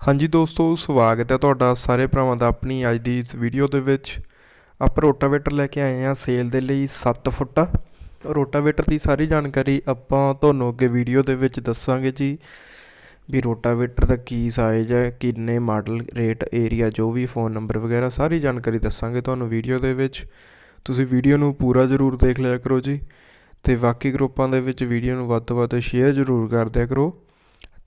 ਹਾਂਜੀ ਦੋਸਤੋ, ਸਵਾਗਤ ਹੈ ਤੁਹਾਡਾ ਸਾਰੇ ਭਰਾਵਾਂ ਦਾ ਆਪਣੀ ਅੱਜ ਦੀ ਇਸ ਵੀਡੀਓ ਦੇ ਵਿੱਚ। ਆਪਾਂ ਰੋਟਾਵੇਟਰ ਲੈ ਕੇ ਆਏ ਹਾਂ ਸੇਲ ਦੇ ਲਈ 7 ਫੁੱਟਾ। ਰੋਟਾਵੇਟਰ ਦੀ ਸਾਰੀ ਜਾਣਕਾਰੀ ਆਪਾਂ ਤੁਹਾਨੂੰ ਅੱਗੇ ਵੀਡੀਓ ਦੇ ਵਿੱਚ ਦੱਸਾਂਗੇ ਜੀ, ਵੀ ਰੋਟਾਵੇਟਰ ਦਾ ਕੀ ਸਾਈਜ਼ ਹੈ, ਕਿੰਨੇ ਮਾਡਲ ਰੇਟ ਏਰੀਆ ਜੋ ਵੀ ਫੋਨ ਨੰਬਰ ਵਗੈਰਾ, ਸਾਰੀ ਜਾਣਕਾਰੀ ਦੱਸਾਂਗੇ ਤੁਹਾਨੂੰ ਵੀਡੀਓ ਦੇ ਵਿੱਚ। ਤੁਸੀਂ ਵੀਡੀਓ ਨੂੰ ਪੂਰਾ ਜ਼ਰੂਰ ਦੇਖ ਲਿਆ ਕਰੋ ਜੀ ਤੇ ਬਾਕੀ ਗਰੁੱਪਾਂ ਦੇ ਵਿੱਚ ਵੀਡੀਓ ਨੂੰ ਵੱਧ ਤੋਂ ਵੱਧ ਸ਼ੇਅਰ ਜ਼ਰੂਰ ਕਰ ਦਿਆ ਕਰੋ।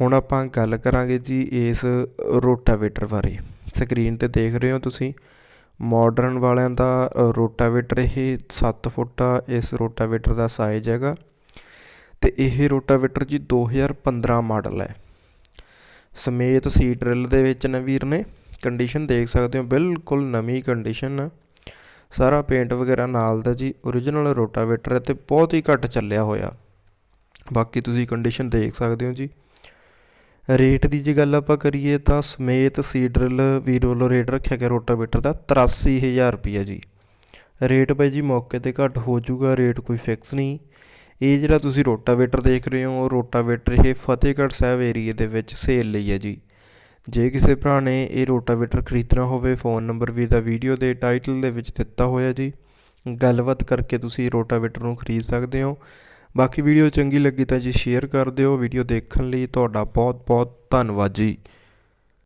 ਹੁਣ ਆਪਾਂ ਗੱਲ ਕਰਾਂਗੇ ਜੀ ਇਸ ਰੋਟਾਵੇਟਰ ਬਾਰੇ। ਸਕਰੀਨ ਤੇ ਦੇਖ ਰਹੇ ਹੋ ਤੁਸੀਂ ਮਾਡਰਨ ਵਾਲਿਆਂ ਦਾ ਰੋਟਾਵੇਟਰ ਇਹ 7 ਫੁੱਟ ਆ, ਇਸ ਰੋਟਾਵੇਟਰ ਦਾ ਸਾਈਜ਼ ਹੈਗਾ। ਤੇ ਇਹ ਰੋਟਾਵੇਟਰ ਜੀ 2015 ਮਾਡਲ ਹੈ। ਸਮੇਤ ਸੀ ਡਰਿਲ ਦੇ ਵਿੱਚ ਨੇ ਵੀਰ ਨੇ ਕੰਡੀਸ਼ਨ ਦੇਖ ਸਕਦੇ ਹੋ, ਬਿਲਕੁਲ ਨਵੀਂ ਕੰਡੀਸ਼ਨ ਆ। ਸਾਰਾ ਪੇਂਟ ਵਗੈਰਾ ਨਾਲ ਦਾ ਜੀ origignal ਰੋਟਾਵੇਟਰ ਹੈ ਤੇ ਬਹੁਤ ਹੀ ਘੱਟ ਚੱਲਿਆ ਹੋਇਆ। ਬਾਕੀ ਤੁਸੀਂ ਕੰਡੀਸ਼ਨ ਦੇਖ ਸਕਦੇ ਹੋ ਜੀ। ਰੇਟ ਦੀ ਜੇ ਗੱਲ ਆਪਾਂ ਕਰੀਏ ਤਾਂ ਸਮੇਤ ਸੀਡਰਲ ਵੀਰ ਵੱਲੋਂ ਰੇਟ ਰੱਖਿਆ ਗਿਆ ਰੋਟਾਵੇਟਰ ਦਾ 83000 ਰੁਪਈਆ ਜੀ। ਰੇਟ ਭਾਈ ਜੀ ਮੌਕੇ ਤੇ ਘੱਟ ਹੋ ਜਾਊਗਾ, ਰੇਟ ਕੋਈ ਫਿਕਸ ਨਹੀਂ। ਇਹ ਜਿਹੜਾ ਤੁਸੀਂ ਰੋਟਾਵੇਟਰ ਦੇਖ ਰਹੇ ਹੋ, ਉਹ ਰੋਟਾਵੇਟਰ ਇਹ ਫਤਿਹਗੜ੍ਹ ਸਾਹਿਬ ਏਰੀਏ ਦੇ ਵਿੱਚ ਸੇਲ ਲਈ ਹੈ ਜੀ। ਜੇ ਕਿਸੇ ਭਰਾ ਨੇ ਇਹ ਰੋਟਾਵੇਟਰ ਖਰੀਦਣਾ ਹੋਵੇ ਫੋਨ ਨੰਬਰ ਵੀ ਦਾ ਵੀਡੀਓ ਦੇ ਟਾਈਟਲ ਦੇ ਵਿੱਚ ਦਿੱਤਾ ਹੋਇਆ ਜੀ। ਗੱਲਬਾਤ ਕਰਕੇ ਤੁਸੀਂ ਰੋਟਾਵੇਟਰ ਨੂੰ ਖਰੀਦ ਸਕਦੇ ਹੋ। ਬਾਕੀ ਵੀਡੀਓ ਚੰਗੀ ਲੱਗੀ ਤਾਂ ਜੀ ਸ਼ੇਅਰ ਕਰ ਦਿਓ। ਵੀਡੀਓ ਦੇਖਣ ਲਈ ਤੁਹਾਡਾ ਬਹੁਤ ਬਹੁਤ ਧੰਨਵਾਦ ਜੀ।